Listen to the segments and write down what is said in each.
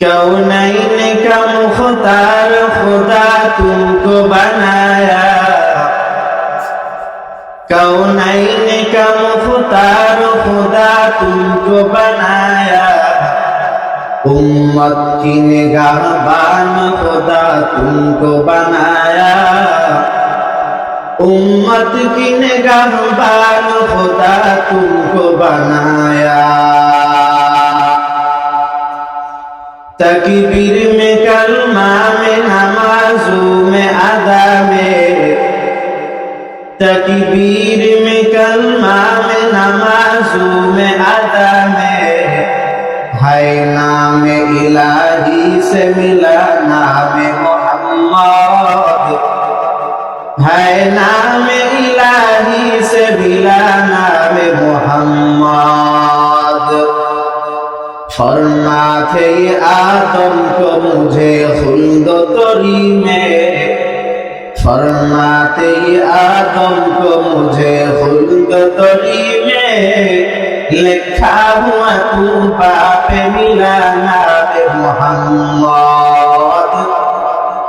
کونین کا مختار خدا تم کو بنایا کونین کا مختار خدا تم کو بنایا امت کی نگاہ بان خدا تم کو بنایا امت کی نگاہ بان خدا تم کو بنایا तकबीर में कलमा में नमाजों में अदा में तकबीर में कलमा में नमाजों में अदा में है नाम इलाही से मिला नाम मोहम्मद है नाम फरमाते आदम को मुझे खुल्द तरी में फरमाते आदम को मुझे खुल्द तरी में लिखा हुआ तू बाप मिला नाम मोहम्मद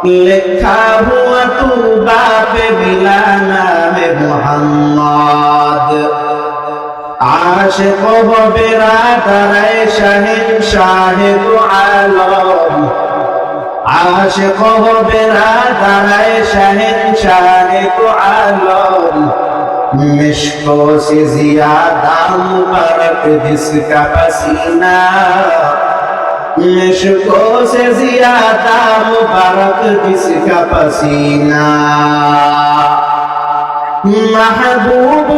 लिखा हुआ तू बाप আশেক হবেরা তারায় শাহিন শাহেদ আলম। আশেক হবেরা তারায় শাহিন শাহেদ আলম। মিশকো সে জিয়াদা মুবারক জিসকা পসিনা। মিশকো সে জিয়াদা মুবারক জিসকা পসিনা। মাহবুব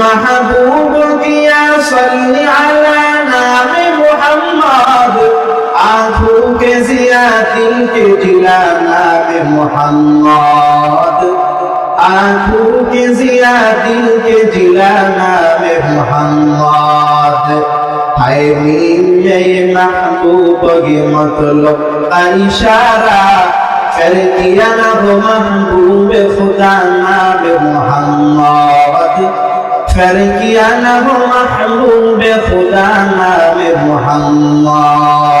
محبوبك يا صل على نام محمد آخرك زيادتك إلى نام محمد آخرك زيادتك إلى نام محمد হায় মিলে মাহবুব গে মতলব ইশারা কর কিয়া না হো মাহবুব খুদা নাম মোহাম্মদ فرقي له محبوب خدا نام محمد.